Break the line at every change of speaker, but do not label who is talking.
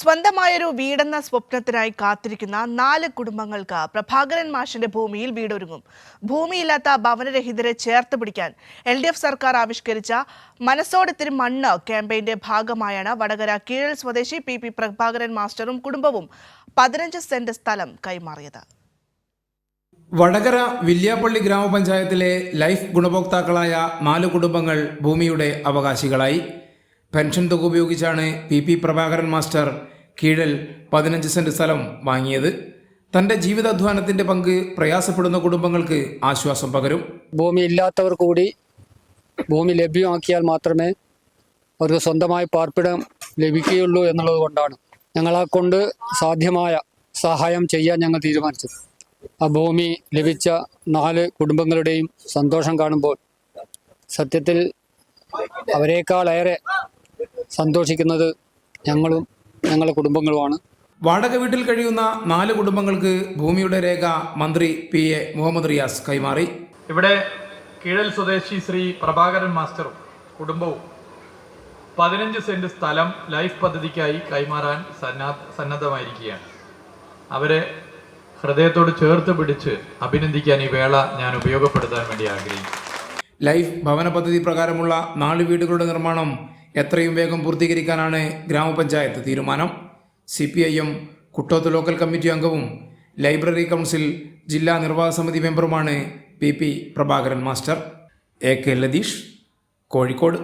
സ്വന്തമായൊരു വീടെന്ന സ്വപ്നത്തിനായി കാത്തിരിക്കുന്ന നാല് കുടുംബങ്ങൾക്ക് പ്രഭാകരൻ മാഷിന്റെ ഭൂമിയിൽ വീടൊരുങ്ങും. ഭൂമിയില്ലാത്ത ഭവനരഹിതരെ ചേർത്ത് പിടിക്കാൻ എൽ ഡി എഫ് സർക്കാർ ആവിഷ്കരിച്ച മനസ്സോടത്തിരി മണ്ണ് ക്യാമ്പയിന്റെ ഭാഗമായാണ് വടകര കീഴൽ സ്വദേശി പി പി പ്രഭാകരൻ മാസ്റ്ററും കുടുംബവും പതിനഞ്ച് സെന്റ് സ്ഥലം കൈമാറിയത്.
വടകര വില്യാപ്പള്ളി ഗ്രാമപഞ്ചായത്തിലെ ലൈഫ് ഗുണഭോക്താക്കളായ നാല് കുടുംബങ്ങൾ ഭൂമിയുടെ അവകാശികളായി. പെൻഷൻ തുക ഉപയോഗിച്ചാണ് പി പി പ്രഭാകരൻ മാസ്റ്റർ കീഴൽ പതിനഞ്ച് സെന്റ് സ്ഥലം വാങ്ങിയത്. തന്റെ ജീവിതാധ്വാനത്തിന്റെ പങ്ക് പ്രയാസപ്പെടുന്ന കുടുംബങ്ങൾക്ക് ആശ്വാസം പകരും.
ഭൂമി ഇല്ലാത്തവർ കൂടി ഭൂമി ലഭ്യമാക്കിയാൽ മാത്രമേ അവർക്ക് സ്വന്തമായി പാർപ്പിടം ലഭിക്കുകയുള്ളൂ എന്നുള്ളത് കൊണ്ടാണ് ഞങ്ങളെ കൊണ്ട് സാധ്യമായ സഹായം ചെയ്യാൻ ഞങ്ങൾ തീരുമാനിച്ചത്. ആ ഭൂമി ലഭിച്ച നാല് കുടുംബങ്ങളുടെയും സന്തോഷം കാണുമ്പോൾ സത്യത്തിൽ അവരെക്കാളേറെ സന്തോഷിക്കുന്നത് ഞങ്ങളും ഞങ്ങളുടെ കുടുംബങ്ങളുമാണ്.
വാടക വീട്ടിൽ കഴിയുന്ന നാല് കുടുംബങ്ങൾക്ക് ഭൂമിയുടെ രേഖ മന്ത്രി പി എ മുഹമ്മദ് റിയാസ് കൈമാറി.
ഇവിടെ കീഴൽ സ്വദേശി ശ്രീ പ്രഭാകരൻ മാസ്റ്ററും കുടുംബവും പതിനഞ്ച് സെന്റ് സ്ഥലം ലൈഫ് പദ്ധതിക്കായി കൈമാറാൻ സന്നാ സന്നദ്ധമായിരിക്കുകയാണ്. അവരെ ഹൃദയത്തോട് ചേർത്ത് പിടിച്ച് അഭിനന്ദിക്കാൻ ഈ വേള ഞാൻ ഉപയോഗപ്പെടുത്താൻ വേണ്ടി ആഗ്രഹിക്കുന്നു.
ലൈഫ് ഭവന പദ്ധതി പ്രകാരമുള്ള നാല് വീടുകളുടെ നിർമ്മാണം എത്രയും വേഗം പൂർത്തീകരിക്കാനാണ് ഗ്രാമപഞ്ചായത്ത് തീരുമാനം. C P I M Kuttoth local committee അംഗവും ലൈബ്രറി കൗൺസിൽ ജില്ലാ നിർവാഹക സമിതി മെമ്പറുമാണ് P P Prabhakaran master. A K Latheesh Kozhikode.